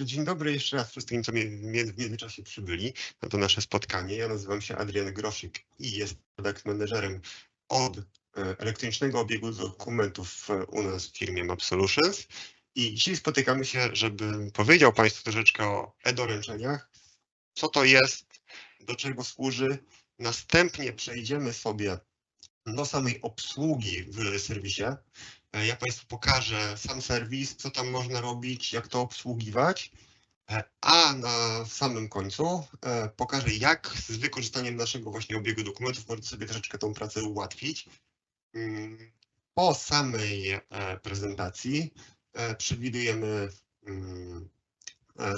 Także dzień dobry jeszcze raz wszystkim, co w międzyczasie przybyli na to nasze spotkanie. Ja nazywam się Adrian Groszyk i jestem product managerem od e, elektronicznego obiegu dokumentów e, u nas w firmie Map Solutions. I dzisiaj spotykamy się, żebym powiedział Państwu troszeczkę o e-doręczeniach, co to jest, do czego służy. Następnie przejdziemy sobie do samej obsługi w serwisie. E, Ja Państwu pokażę sam serwis, co tam można robić, jak to obsługiwać. E, A na samym końcu e, pokażę, jak z wykorzystaniem naszego właśnie obiegu dokumentów można sobie troszeczkę tą pracę ułatwić. Mm, Po samej prezentacji przewidujemy mm,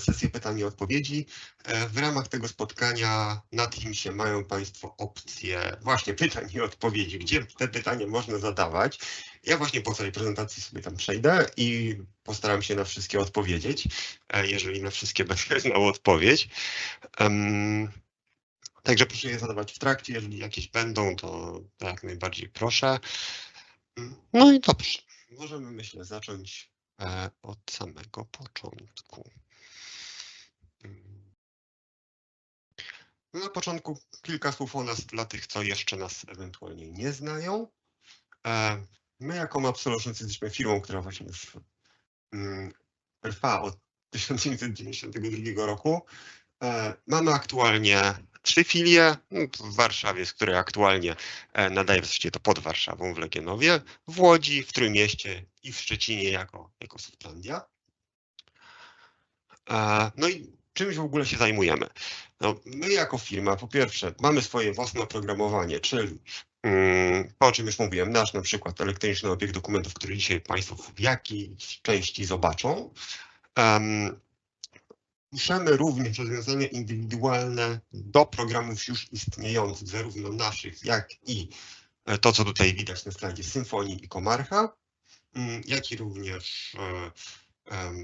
sesję pytań i odpowiedzi. E, W ramach tego spotkania na Teamsie mają Państwo opcję właśnie pytań i odpowiedzi, gdzie te pytania można zadawać. Ja właśnie po całej prezentacji sobie tam przejdę i postaram się na wszystkie odpowiedzieć, e, jeżeli na wszystkie będę znał odpowiedź. Także proszę je zadawać w trakcie, jeżeli jakieś będą, to, jak najbardziej proszę. No i dobrze, możemy myślę zacząć e, od samego początku. Na początku kilka słów o nas dla tych, co jeszcze nas ewentualnie nie znają. E, My jako Map Solutions jesteśmy firmą, która właśnie mm, trwa od 1992 roku. E, Mamy aktualnie trzy filie no, w Warszawie, z której aktualnie e, nadaje w zasadzie to pod Warszawą w Legionowie, w Łodzi, w Trójmieście i w Szczecinie jako, jako No i czymś w ogóle się zajmujemy? No, my jako firma, po pierwsze, mamy swoje własne oprogramowanie, czyli mm, to, o czym już mówiłem, nasz na przykład elektroniczny obieg dokumentów, który dzisiaj Państwo w jakiejś części zobaczą. Em, Piszemy również rozwiązania indywidualne do programów już istniejących, zarówno naszych, jak i e, to, co tutaj widać na slajdzie Symfonii i Komarcha, mm, jak i również e,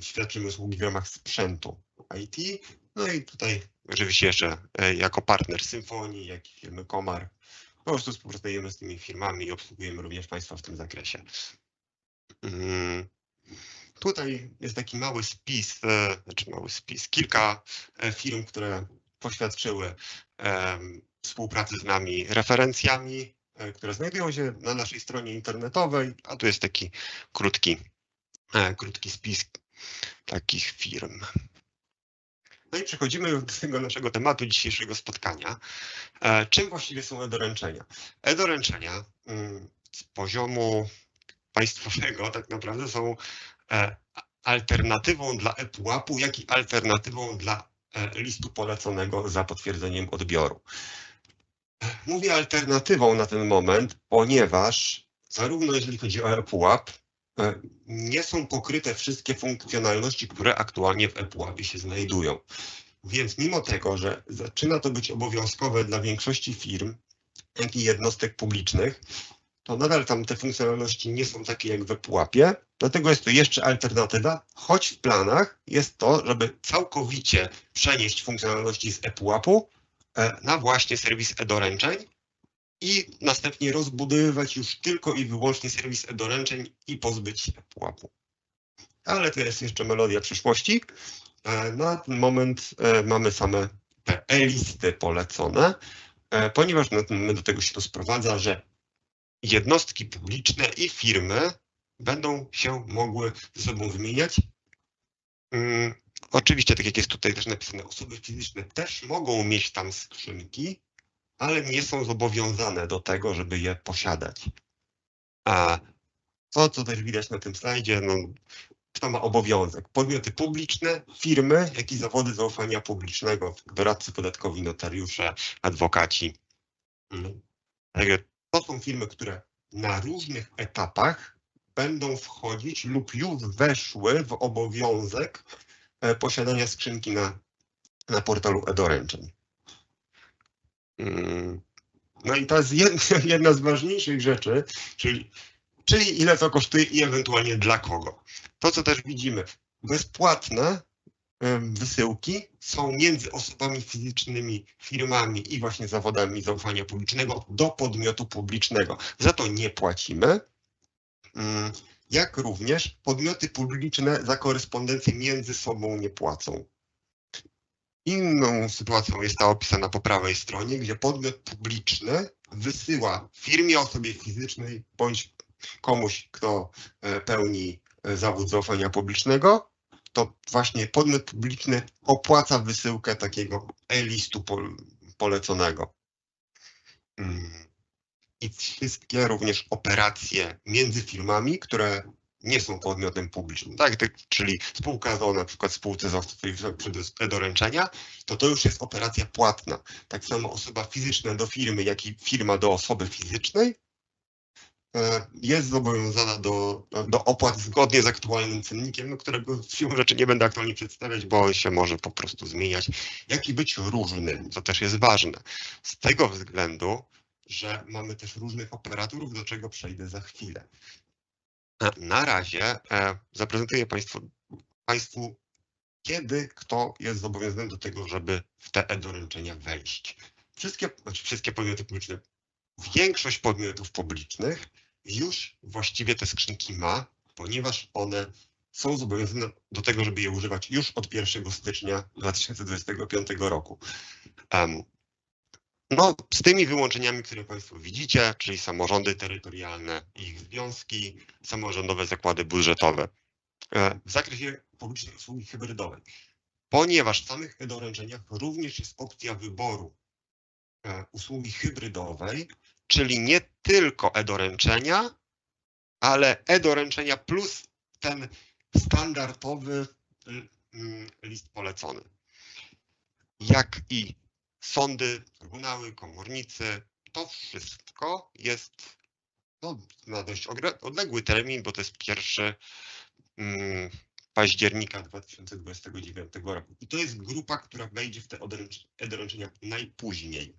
świadczymy usługi w ramach sprzętu IT. No i tutaj oczywiście jeszcze e, jako partner Symfonii, jak i firmy Komar, po prostu współpracujemy z tymi firmami i obsługujemy również Państwa w tym zakresie. Mm. Tutaj jest taki mały spis, e, znaczy mały spis, kilka e, firm, które poświadczyły współpracy z nami referencjami, które znajdują się na naszej stronie internetowej, a tu jest taki krótki, krótki spis takich firm. No i przechodzimy do tego naszego tematu dzisiejszego spotkania. E, Czym właściwie są e-doręczenia? E-doręczenia mm, z poziomu państwowego tak naprawdę są e, alternatywą dla ePUAP-u, jak i alternatywą dla e, listu poleconego za potwierdzeniem odbioru. Mówię alternatywą na ten moment, ponieważ zarówno jeżeli chodzi o ePUAP, e, nie są pokryte wszystkie funkcjonalności, które aktualnie w ePUAP-ie się znajdują. Więc mimo tego, że zaczyna to być obowiązkowe dla większości firm, jak i jednostek publicznych, to nadal tam te funkcjonalności nie są takie jak we pułapie, dlatego jest to jeszcze alternatywa, choć w planach jest to, żeby całkowicie przenieść funkcjonalności z ePUAP-u e, na właśnie serwis e-doręczeń i następnie rozbudowywać już tylko i wyłącznie serwis e-doręczeń i pozbyć się ePUAP-u. Ale to jest jeszcze melodia przyszłości. E, Na ten moment e, mamy same te e-listy polecone, e, ponieważ moment do tego się to sprowadza, że jednostki publiczne i firmy będą się mogły ze sobą wymieniać. Mm, Oczywiście, tak jak jest tutaj też napisane, osoby fizyczne też mogą mieć tam skrzynki, ale nie są zobowiązane do tego, żeby je posiadać. A to, co też widać na tym slajdzie, no, kto ma obowiązek? Podmioty publiczne, firmy, jak i zawody zaufania publicznego, doradcy podatkowi, notariusze, adwokaci. Mm. Także to są firmy, które na różnych etapach będą wchodzić lub już weszły w obowiązek e, posiadania skrzynki na, na portalu e-doręczeń. Mm, No i to jest jedna, z ważniejszych rzeczy, czyli, czyli ile to kosztuje i ewentualnie dla kogo. To, co też widzimy, bezpłatne wysyłki są między osobami fizycznymi, firmami i właśnie zawodami zaufania publicznego do podmiotu publicznego. Za to nie płacimy. Mm, jak również podmioty publiczne za korespondencję między sobą nie płacą. Inną sytuacją jest ta opisana po prawej stronie, gdzie podmiot publiczny wysyła firmie, osobie fizycznej bądź komuś, kto e, pełni e, zawód zaufania publicznego, to właśnie podmiot publiczny opłaca wysyłkę takiego e-listu pol- poleconego. Mm. I wszystkie również operacje między firmami, które nie są podmiotem publicznym, tak, czyli spółka do na przykład spółce za doręczenia, to to już jest operacja płatna. Tak samo osoba fizyczna do firmy, jak i firma do osoby fizycznej e, jest zobowiązana do, do opłat zgodnie z aktualnym cennikiem, no, którego siłą rzeczy nie będę aktualnie przedstawiać, bo on się może po prostu zmieniać, jak i być różny, co też jest ważne. Z tego względu, że mamy też różnych operatorów, do czego przejdę za chwilę. E, Na razie e, zaprezentuję Państwu, Państwu, kiedy kto jest zobowiązany do tego, żeby w te e-doręczenia wejść. Wszystkie, znaczy wszystkie podmioty publiczne, większość podmiotów publicznych już właściwie te skrzynki ma, ponieważ one są zobowiązane do tego, żeby je używać już od 1 stycznia 2025 roku. No, z tymi wyłączeniami, które Państwo widzicie, czyli samorządy terytorialne, ich związki, samorządowe zakłady budżetowe. E, W zakresie publicznej usługi hybrydowej, ponieważ w samych e-doręczeniach również jest opcja wyboru e, usługi hybrydowej, czyli nie tylko e-doręczenia, ale e-doręczenia plus ten standardowy mm, list polecony. Jak i sądy, trybunały, komornicy, to wszystko jest no, na dość odległy termin, bo to jest pierwszy mm, października 2029 roku. I to jest grupa, która wejdzie w te e-doręczenia najpóźniej.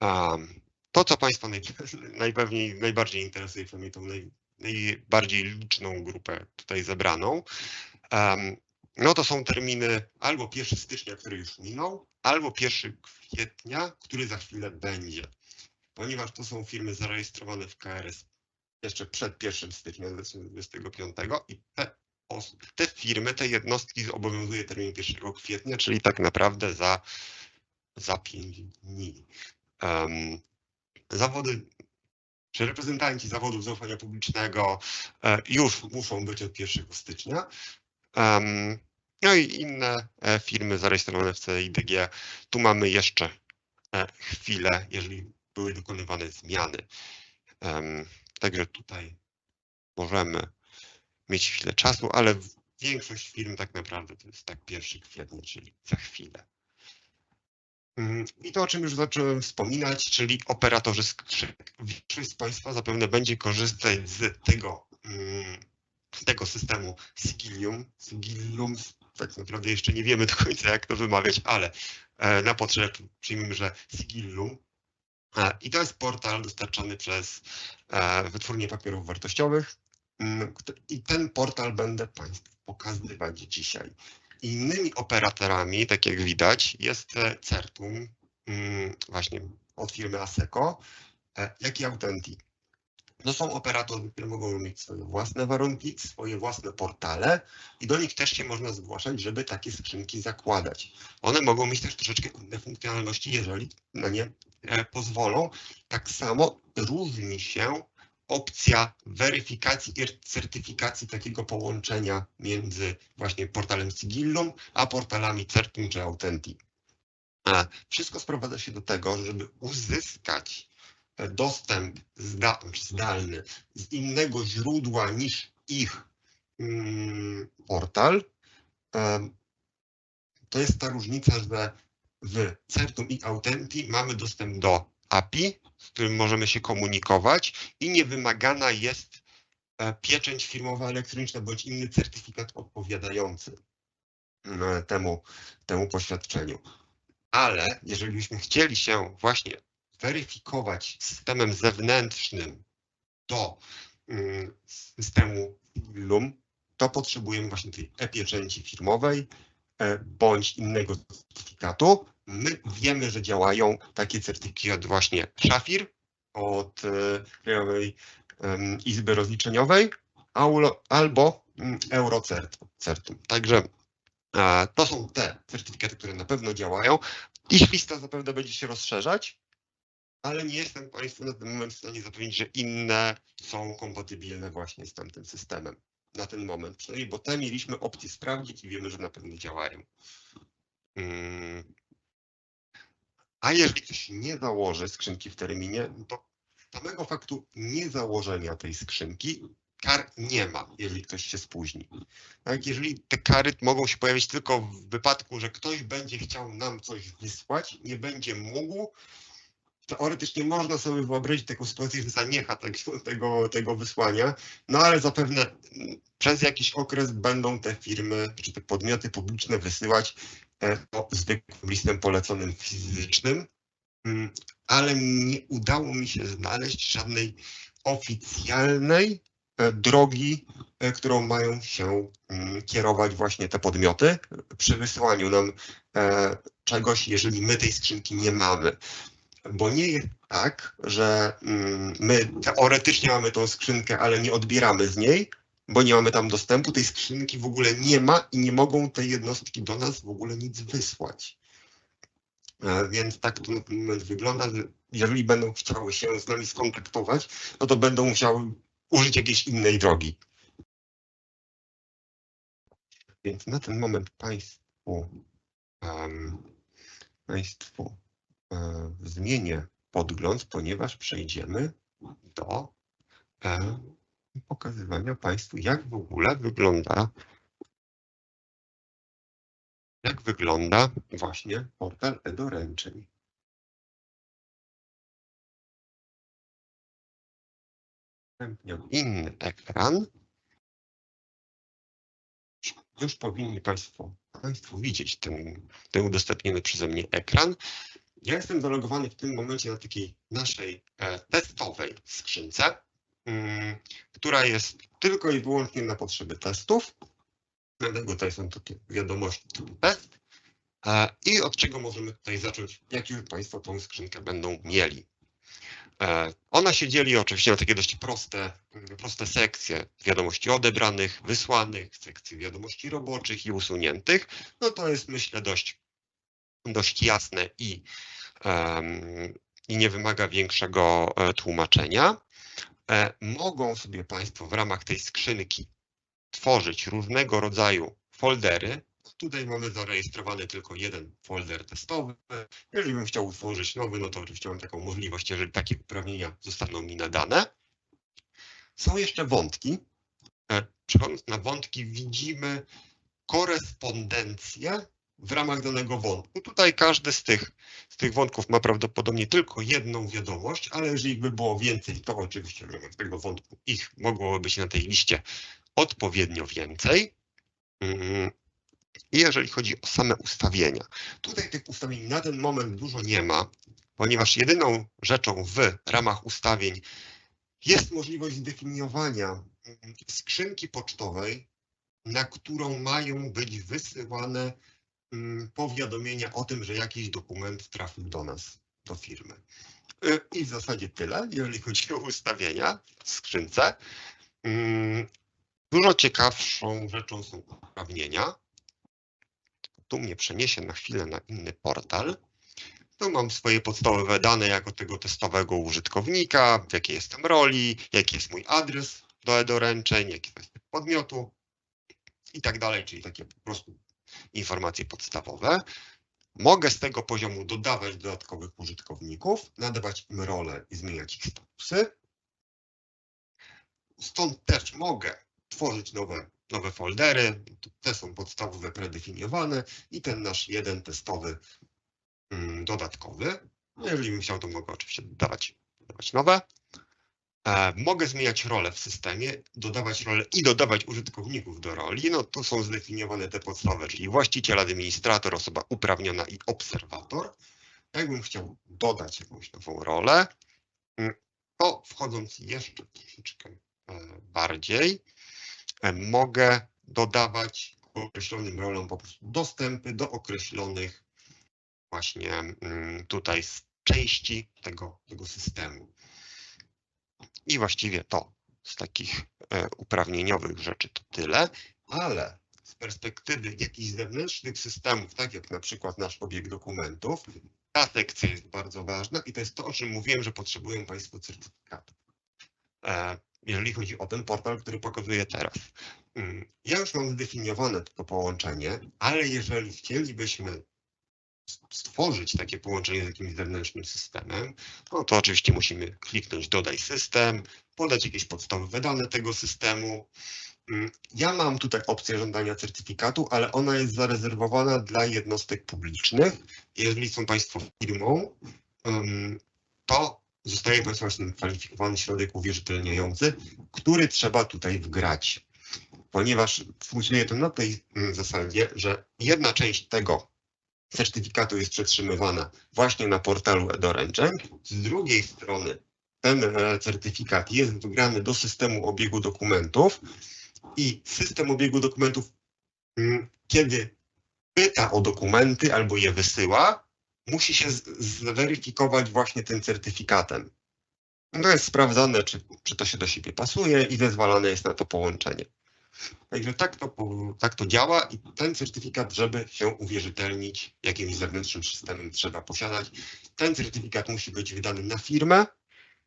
Um, to, co Państwa naj, najpewniej, najbardziej interesuje, przynajmniej tą naj, najbardziej liczną grupę tutaj zebraną, em, no to są terminy albo 1 stycznia, który już minął, albo 1 kwietnia, który za chwilę będzie. Ponieważ to są firmy zarejestrowane w KRS jeszcze przed 1 stycznia 2025 i te, firmy, te jednostki obowiązuje termin 1 kwietnia, czyli tak naprawdę za, za 5 dni. Em, zawody, czy reprezentanci zawodów zaufania publicznego e, już muszą być od 1 stycznia. Em, no i inne e, firmy zarejestrowane w CIDG. Tu mamy jeszcze e, chwilę, jeżeli były dokonywane zmiany. Także tutaj możemy mieć chwilę czasu, ale większość firm tak naprawdę to jest tak 1 kwietnia, czyli za chwilę. Mm, I to, o czym już zacząłem wspominać, czyli operatorzy skrzynek. Większość z Państwa zapewne będzie korzystać z tego, mm, z tego systemu Sigillium. Sigillium, tak naprawdę jeszcze nie wiemy do końca, jak to wymawiać, ale e, na potrzeby przyjmijmy, że Sigillium. E, I to jest portal dostarczany przez e, Wytwórnię Papierów Wartościowych. Mm, I ten portal będę Państwu pokazywać dzisiaj. Innymi operatorami, tak jak widać, jest Certum, mm, właśnie od firmy Aseco, jak i Authentic. To są operatorzy, które mogą mieć swoje własne warunki, swoje własne portale i do nich też się można zgłaszać, żeby takie skrzynki zakładać. One mogą mieć też troszeczkę inne funkcjonalności, jeżeli na nie e, pozwolą. Tak samo różni się opcja weryfikacji i certyfikacji takiego połączenia między właśnie portalem Sigillum, a portalami Certum czy Authentic. A Wszystko sprowadza się do tego, żeby uzyskać dostęp zda, czy zdalny z innego źródła niż ich mm, portal. To jest ta różnica, że w Certum i Authentic mamy dostęp do API, z którym możemy się komunikować i nie wymagana jest e, pieczęć firmowa elektroniczna bądź inny certyfikat odpowiadający temu, temu poświadczeniu. Ale jeżeli byśmy chcieli się właśnie weryfikować systemem zewnętrznym do mm, systemu Sigillum, to potrzebujemy właśnie tej e-pieczęci firmowej e, bądź innego certyfikatu. My wiemy, że działają takie certyfikat właśnie Szafir od e, Krajowej izby rozliczeniowej albo mm, Eurocertum. Także e, to są te certyfikaty, które na pewno działają. Ich lista zapewne będzie się rozszerzać, ale nie jestem Państwu na ten moment w stanie zapewnić, że inne są kompatybilne właśnie z tamtym systemem. Na ten moment przynajmniej, bo te mieliśmy opcję sprawdzić i wiemy, że na pewno działają. Mm. A jeżeli ktoś nie założy skrzynki w terminie, to samego faktu niezałożenia tej skrzynki kar nie ma, jeżeli ktoś się spóźni. Tak, jeżeli te kary mogą się pojawić tylko w wypadku, że ktoś będzie chciał nam coś wysłać, nie będzie mógł, teoretycznie można sobie wyobrazić taką sytuację, że zaniecha tak, tego, tego wysłania, no ale zapewne przez jakiś okres będą te firmy czy te podmioty publiczne wysyłać e, to zwykłym listem poleconym fizycznym, Mm, ale nie udało mi się znaleźć żadnej oficjalnej e, drogi, e, którą mają się mm, kierować właśnie te podmioty przy wysyłaniu nam czegoś, jeżeli my tej skrzynki nie mamy. Bo nie jest tak, że mm, my teoretycznie mamy tą skrzynkę, ale nie odbieramy z niej, bo nie mamy tam dostępu. Tej skrzynki w ogóle nie ma i nie mogą te jednostki do nas w ogóle nic wysłać. E, Więc tak to na ten moment wygląda, że jeżeli będą chciały się z nami skontaktować, no to będą musiały użyć jakiejś innej drogi. Więc na ten moment Państwu, um, państwu zmienię podgląd, ponieważ przejdziemy do um, pokazywania Państwu, jak w ogóle wygląda jak wygląda właśnie portal e-doręczeń. Inny ekran. Już powinni Państwo, Państwo widzieć ten, ten udostępniony przeze mnie ekran. Ja jestem zalogowany w tym momencie na takiej naszej e, testowej skrzynce, mm, która jest tylko i wyłącznie na potrzeby testów. Dlatego tutaj są takie wiadomości test. E, I od czego możemy tutaj zacząć, jak już Państwo tą skrzynkę będą mieli. E, Ona się dzieli oczywiście na takie dość proste, proste sekcje wiadomości odebranych, wysłanych, sekcji wiadomości roboczych i usuniętych. No to jest myślę dość, dość jasne i, i nie wymaga większego e, tłumaczenia. Mogą sobie Państwo w ramach tej skrzynki tworzyć różnego rodzaju foldery. Tutaj mamy zarejestrowany tylko jeden folder testowy. Jeżeli bym chciał utworzyć nowy, no to oczywiście mam taką możliwość, jeżeli takie uprawnienia zostaną mi nadane. Są jeszcze wątki. E, przechodząc na wątki, widzimy korespondencję w ramach danego wątku. Tutaj każdy z tych, z tych wątków ma prawdopodobnie tylko jedną wiadomość, ale jeżeli by było więcej, to oczywiście w ramach tego wątku ich mogłoby być na tej liście odpowiednio więcej. Mm, I jeżeli chodzi o same ustawienia, tutaj tych ustawień na ten moment dużo nie ma, ponieważ jedyną rzeczą w ramach ustawień jest możliwość zdefiniowania mm, skrzynki pocztowej, na którą mają być wysyłane powiadomienia o tym, że jakiś dokument trafił do nas, do firmy. Y, I w zasadzie tyle, jeżeli chodzi o ustawienia w skrzynce. Dużo ciekawszą rzeczą są uprawnienia. Tu mnie przeniesie na chwilę na inny portal. Tu mam swoje podstawowe dane jako tego testowego użytkownika, w jakiej jestem roli, jaki jest mój adres do e-doręczeń, jaki jest podmiotu i tak dalej, czyli takie po prostu informacje podstawowe. Mogę z tego poziomu dodawać dodatkowych użytkowników, nadawać im role i zmieniać ich statusy. Stąd też mogę tworzyć nowe, nowe foldery. Te są podstawowe, predefiniowane i ten nasz jeden testowy mm, dodatkowy. No, jeżeli bym chciał, to mogę oczywiście dodawać, dodawać nowe. E, mogę zmieniać role w systemie, dodawać role i dodawać użytkowników do roli. No tu są zdefiniowane te podstawy, czyli właściciel, administrator, osoba uprawniona i obserwator. Jakbym chciał dodać jakąś nową rolę, mm, to wchodząc jeszcze troszeczkę e, bardziej, E, mogę dodawać określonym rolom po prostu dostępy do określonych właśnie mm, tutaj części tego, tego systemu. I właściwie to z takich e, uprawnieniowych rzeczy to tyle, ale z perspektywy jakichś zewnętrznych systemów, tak jak na przykład nasz obieg dokumentów, ta sekcja jest bardzo ważna i to jest to, o czym mówiłem, że potrzebują Państwo certyfikatu. E, jeżeli chodzi o ten portal, który pokazuję teraz. Mm, Ja już mam zdefiniowane to połączenie, ale jeżeli chcielibyśmy stworzyć takie połączenie z jakimś zewnętrznym systemem, no to oczywiście musimy kliknąć dodaj system, podać jakieś podstawowe dane tego systemu. Mm, Ja mam tutaj opcję żądania certyfikatu, ale ona jest zarezerwowana dla jednostek publicznych. Jeżeli są Państwo firmą, to zostaje właśnie kwalifikowany środek uwierzytelniający, który trzeba tutaj wgrać. Ponieważ funkcjonuje to na tej mm, zasadzie, że jedna część tego certyfikatu jest przetrzymywana właśnie na portalu e-doręczeń. Z drugiej strony ten e, certyfikat jest wgrany do systemu obiegu dokumentów i system obiegu dokumentów, mm, kiedy pyta o dokumenty albo je wysyła, musi się zweryfikować właśnie tym certyfikatem. To jest sprawdzane, czy, czy to się do siebie pasuje i zezwalane jest na to połączenie. Także tak to, tak to działa i ten certyfikat, żeby się uwierzytelnić jakimś zewnętrznym systemem trzeba posiadać. Ten certyfikat musi być wydany na firmę.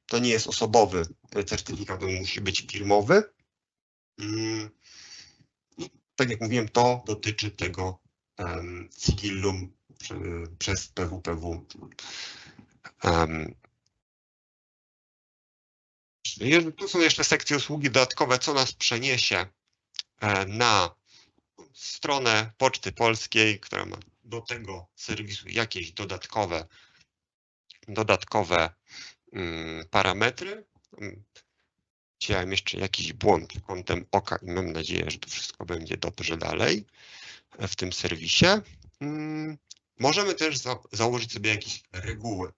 To nie jest osobowy certyfikat, on musi być firmowy. Mm, I tak jak mówiłem, to dotyczy tego um, Sigillum prze- przez PWPW. Um, tu są jeszcze sekcje usługi dodatkowe, co nas przeniesie na stronę Poczty Polskiej, która ma do tego serwisu jakieś dodatkowe, dodatkowe mm, parametry. Widziałem jeszcze jakiś błąd kątem oka i mam nadzieję, że to wszystko będzie dobrze dalej e, w tym serwisie. Mm, Możemy też za założyć sobie jakieś reguły.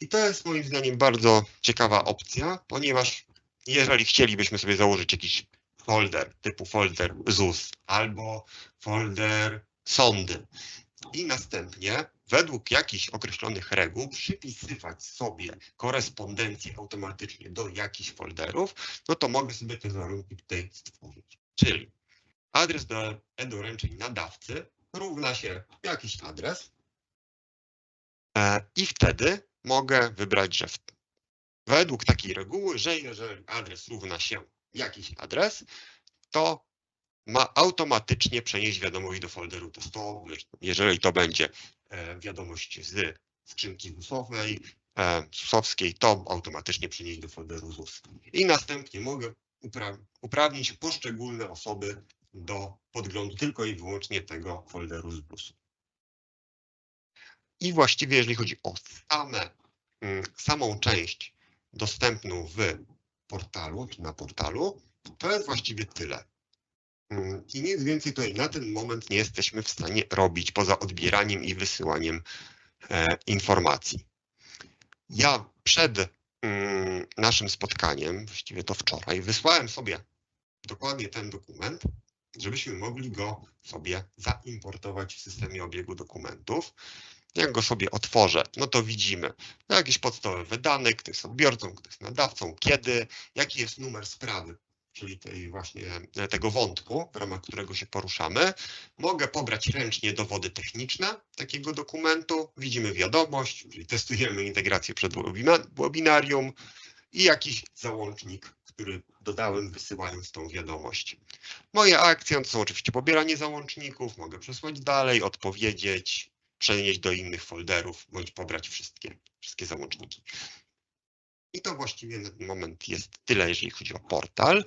I to jest moim zdaniem bardzo ciekawa opcja, ponieważ jeżeli chcielibyśmy sobie założyć jakiś folder typu folder ZUS albo folder sądy i następnie według jakichś określonych reguł przypisywać sobie korespondencję automatycznie do jakichś folderów, no to mogę sobie te warunki tutaj stworzyć. Czyli adres do e-doręczeń nadawcy równa się jakiś adres e, i wtedy mogę wybrać, że według takiej reguły, że jeżeli adres równa się jakiś adres, to ma automatycznie przenieść wiadomość do folderu testowy. Jeżeli to będzie e, wiadomość z skrzynki ZUS-owej, e, ZUS-owskiej, to automatycznie przenieść do folderu ZUS. I następnie mogę upra uprawnić poszczególne osoby do podglądu tylko i wyłącznie tego folderu z ZUS. I właściwie jeżeli chodzi o same, mm, samą część dostępną w portalu, czy na portalu, to jest właściwie tyle. Mm, I nic więcej tutaj na ten moment nie jesteśmy w stanie robić poza odbieraniem i wysyłaniem e, informacji. Ja przed mm, naszym spotkaniem, właściwie to wczoraj, wysłałem sobie dokładnie ten dokument, żebyśmy mogli go sobie zaimportować w systemie obiegu dokumentów. Jak go sobie otworzę, no to widzimy no jakieś podstawowe dane, kto jest odbiorcą, kto jest nadawcą, kiedy, jaki jest numer sprawy, czyli tej właśnie e, tego wątku, w ramach którego się poruszamy. Mogę pobrać ręcznie dowody techniczne takiego dokumentu. Widzimy wiadomość, czyli testujemy integrację przed webina- webinarium i jakiś załącznik, który dodałem wysyłając tą wiadomość. Moje akcje to są oczywiście pobieranie załączników, mogę przesłać dalej, odpowiedzieć, przenieść do innych folderów, bądź pobrać wszystkie, wszystkie załączniki. I to właściwie na ten moment jest tyle, jeżeli chodzi o portal.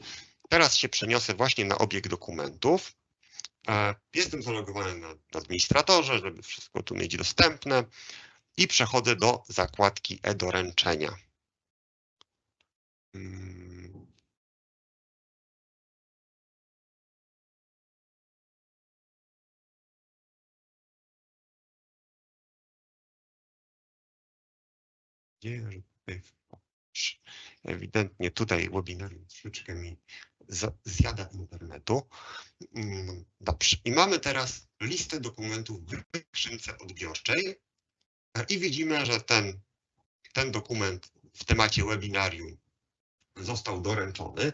Teraz się przeniosę właśnie na obieg dokumentów. E, Jestem zalogowany na, administratorze, żeby wszystko tu mieć dostępne i przechodzę do zakładki e-doręczenia. Ewidentnie tutaj webinarium troszeczkę mi zjada internetu. Mm, Dobrze. I mamy teraz listę dokumentów w skrzynce odbiorczej i widzimy, że ten, ten dokument w temacie webinarium został doręczony.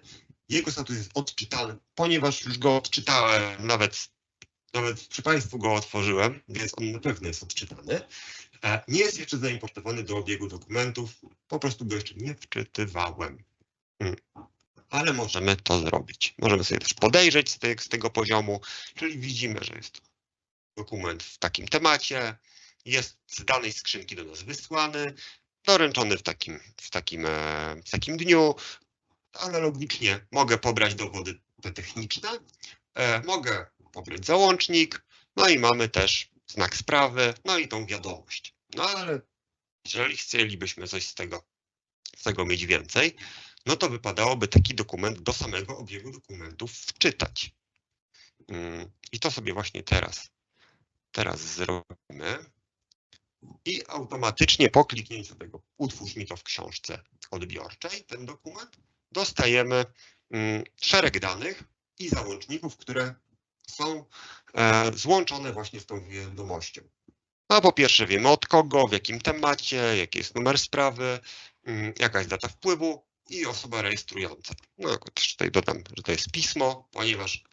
Jego status jest odczytany, ponieważ już go odczytałem, nawet, nawet przy Państwu go otworzyłem, więc on na pewno jest odczytany. Nie jest jeszcze zaimportowany do obiegu dokumentów, po prostu go jeszcze nie wczytywałem. Mm. Ale możemy to zrobić. Możemy sobie też podejrzeć z, te- z tego poziomu, czyli widzimy, że jest dokument w takim temacie, jest z danej skrzynki do nas wysłany, doręczony w takim, w takim, e, w takim dniu. Analogicznie mogę pobrać dowody te techniczne, e, mogę pobrać załącznik, no i mamy też znak sprawy, no i tą wiadomość. No ale jeżeli chcielibyśmy coś z tego, z tego mieć więcej, no to wypadałoby taki dokument do samego obiegu dokumentów wczytać. Mm, I to sobie właśnie teraz, teraz zrobimy. I automatycznie po kliknięciu tego utwórz mi to w książce odbiorczej, ten dokument, dostajemy mm, szereg danych i załączników, które są e, złączone właśnie z tą wiadomością. No po pierwsze wiemy od kogo, w jakim temacie, jaki jest numer sprawy, mm, jaka jest data wpływu i osoba rejestrująca. No też tutaj dodam, że to jest pismo, ponieważ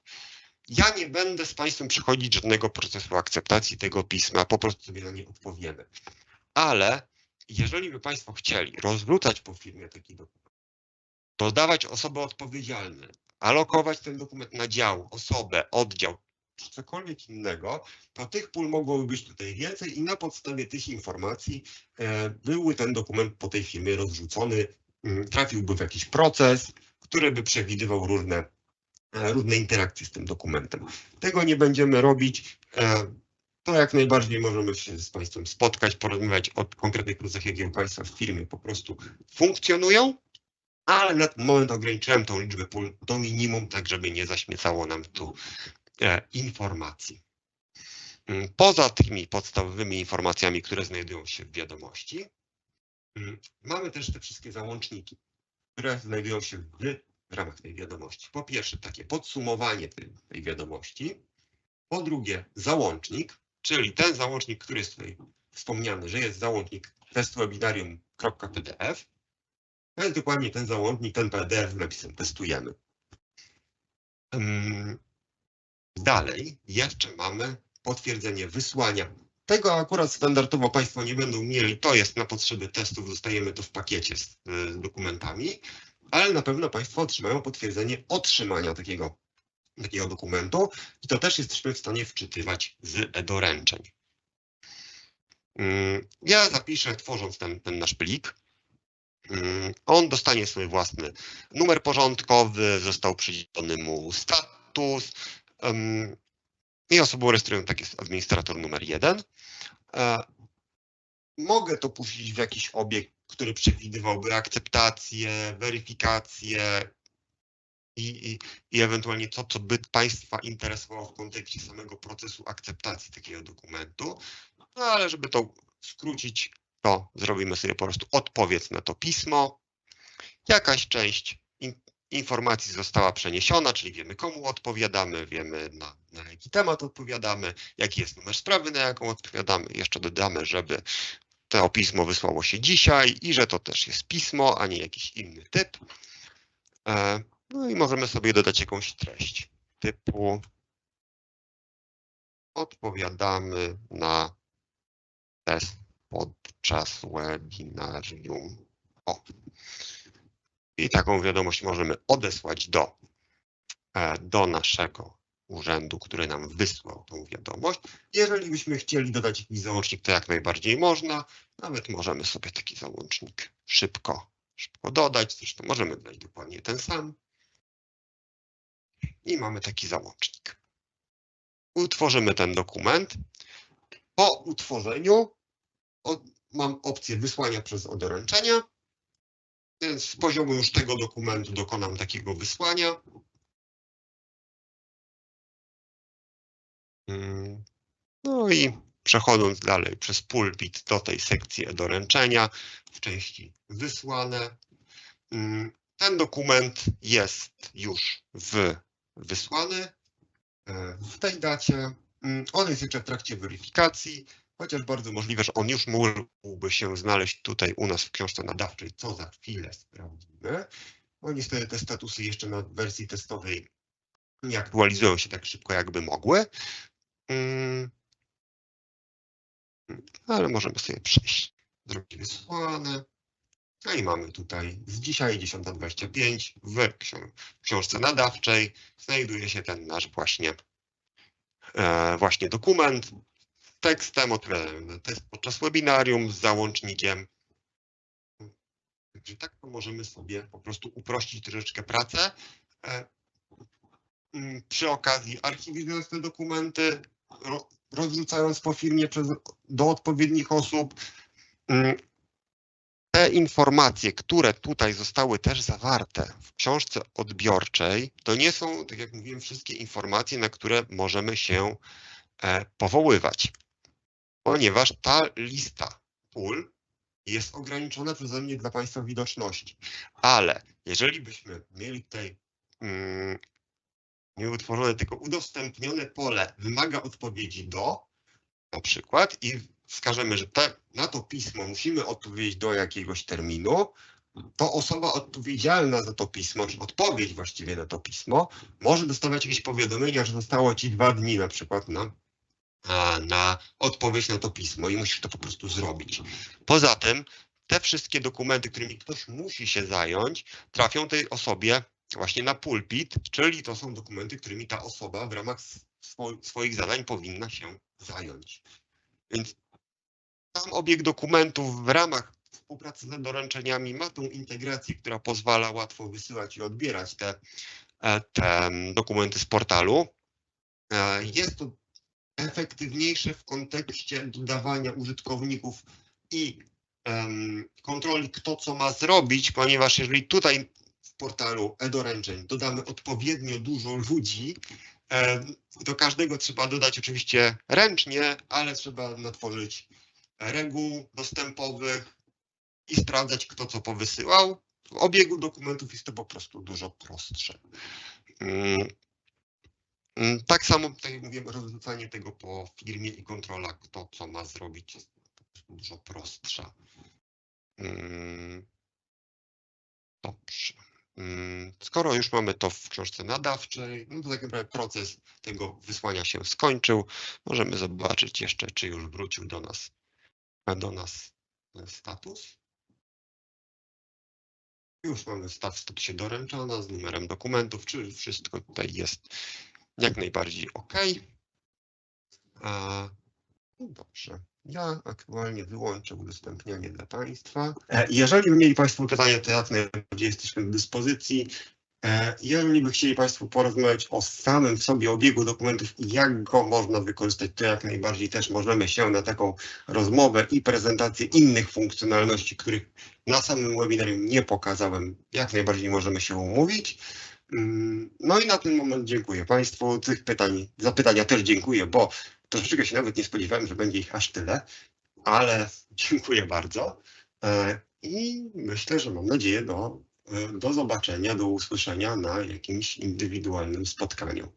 ja nie będę z Państwem przechodzić żadnego procesu akceptacji tego pisma, po prostu sobie na nie odpowiemy. Ale jeżeli by Państwo chcieli rozrzucać po firmie taki dokument, dodawać osoby odpowiedzialne, alokować ten dokument na dział, osobę, oddział, czy cokolwiek innego, to tych pól mogłoby być tutaj więcej i na podstawie tych informacji e, byłby ten dokument po tej firmie rozrzucony, mm, trafiłby w jakiś proces, który by przewidywał różne, e, różne interakcje z tym dokumentem. Tego nie będziemy robić. e, To jak najbardziej możemy się z Państwem spotkać, porozmawiać o konkretnych procesach, jakie u Państwa w firmie po prostu funkcjonują, ale na ten moment ograniczyłem tą liczbę pól do minimum, tak żeby nie zaśmiecało nam tu informacji. Mm, Poza tymi podstawowymi informacjami, które znajdują się w wiadomości, mm, mamy też te wszystkie załączniki, które znajdują się w, ramach tej wiadomości. Po pierwsze, takie podsumowanie tej, wiadomości. Po drugie, załącznik, czyli ten załącznik, który jest tutaj wspomniany, że jest załącznik testwebinarium.pdf. To jest dokładnie ten załącznik, ten PDF z napisem testujemy. Dalej jeszcze mamy potwierdzenie wysłania. Tego akurat standardowo Państwo nie będą mieli. To jest na potrzeby testów, dostajemy to w pakiecie z, z dokumentami, ale na pewno Państwo otrzymają potwierdzenie otrzymania takiego, takiego dokumentu i to też jesteśmy w stanie wczytywać z e-doręczeń. Ym, Ja zapiszę, tworząc ten, ten nasz plik. Ym, On dostanie swój własny numer porządkowy, został przydzielony mu status, I osobą rejestrującą tak jest administrator numer jeden. E, Mogę to puścić w jakiś obiekt, który przewidywałby akceptację, weryfikację i, i, i ewentualnie to, co by Państwa interesowało w kontekście samego procesu akceptacji takiego dokumentu. No ale żeby to skrócić, to zrobimy sobie po prostu odpowiedź na to pismo. Jakaś część informacji została przeniesiona, czyli wiemy komu odpowiadamy, wiemy na, na jaki temat odpowiadamy, jaki jest numer sprawy, na jaką odpowiadamy. Jeszcze dodamy, żeby to pismo wysłało się dzisiaj i że to też jest pismo, a nie jakiś inny typ. E, No i możemy sobie dodać jakąś treść typu odpowiadamy na test podczas webinarium. O. I taką wiadomość możemy odesłać do, e, do naszego urzędu, który nam wysłał tą wiadomość. Jeżeli byśmy chcieli dodać jakiś załącznik, to jak najbardziej można. Nawet możemy sobie taki załącznik szybko, szybko dodać. Zresztą możemy dodać dokładnie ten sam. I mamy taki załącznik. Utworzymy ten dokument. Po utworzeniu mam opcję wysłania przez odręczenia. Z poziomu już tego dokumentu dokonam takiego wysłania. Mm, No i przechodząc dalej przez pulpit do tej sekcji e-doręczenia w części wysłane. mm, Ten dokument jest już w, wysłany e, w tej dacie. Mm, On jest jeszcze w trakcie weryfikacji, chociaż bardzo możliwe, że on już mógłby się znaleźć tutaj u nas w książce nadawczej, co za chwilę sprawdzimy. bo niestety te statusy jeszcze na wersji testowej nie aktualizują się tak szybko, jakby mogły. Mm. Ale możemy sobie przejść. Zrobić wysłane. No i mamy tutaj z dzisiaj 10.25 w ksią- książce nadawczej znajduje się ten nasz właśnie, e, właśnie dokument tekstem test podczas webinarium z załącznikiem. Także tak to możemy sobie po prostu uprościć troszeczkę pracę. E, mm, Przy okazji archiwizując te dokumenty, ro, rozrzucając po firmie przez, do odpowiednich osób. Mm, Te informacje, które tutaj zostały też zawarte w książce odbiorczej, to nie są, tak jak mówiłem, wszystkie informacje, na które możemy się e, powoływać, ponieważ ta lista pól jest ograniczona przeze mnie dla Państwa widoczności. Ale jeżeli byśmy mieli tutaj mm, nie utworzone, tylko udostępnione pole wymaga odpowiedzi do, na przykład, i wskażemy, że te, na to pismo musimy odpowiedzieć do jakiegoś terminu, to osoba odpowiedzialna za to pismo, czy odpowiedź właściwie na to pismo, może dostawać jakieś powiadomienia, że zostało ci dwa dni na przykład na, na odpowiedź na to pismo i musisz to po prostu zrobić. Poza tym, te wszystkie dokumenty, którymi ktoś musi się zająć, trafią tej osobie właśnie na pulpit, czyli to są dokumenty, którymi ta osoba w ramach swo- swoich zadań powinna się zająć. Więc sam obieg dokumentów w ramach współpracy z doręczeniami ma tą integrację, która pozwala łatwo wysyłać i odbierać te, e, te mm, dokumenty z portalu. E, Jest to efektywniejsze w kontekście dodawania użytkowników i em, kontroli, kto co ma zrobić, ponieważ jeżeli tutaj w portalu e-doręczeń dodamy odpowiednio dużo ludzi, em, do każdego trzeba dodać oczywiście ręcznie, ale trzeba natworzyć reguł dostępowych i sprawdzać, kto co powysyłał. W obiegu dokumentów jest to po prostu dużo prostsze. Mm. Mm, Tak samo, jak mówiłem, rozrzucanie tego po firmie i kontrola, kto co ma zrobić, jest dużo prostsza. Mm. Dobrze. Mm, Skoro już mamy to w książce nadawczej, no to tak naprawdę proces tego wysłania się skończył. Możemy zobaczyć jeszcze, czy już wrócił do nas, do nas status. Już mamy staw w statusie doręczona z numerem dokumentów, czyli wszystko tutaj jest jak najbardziej OK. A, no dobrze. Ja aktualnie wyłączę udostępnianie dla Państwa. E, Jeżeli mieli Państwo pytania, to jak najbardziej jesteśmy do dyspozycji. E, Jeżeli by chcieli Państwo porozmawiać o samym sobie obiegu dokumentów i jak go można wykorzystać, to jak najbardziej też możemy się na taką rozmowę i prezentację innych funkcjonalności, których na samym webinarium nie pokazałem, jak najbardziej możemy się umówić. Mm, No i na ten moment dziękuję Państwu. Tych pytań, zapytania też dziękuję, bo troszeczkę się nawet nie spodziewałem, że będzie ich aż tyle, ale dziękuję bardzo. E, I myślę, że mam nadzieję do, e, do zobaczenia, do usłyszenia na jakimś indywidualnym spotkaniu.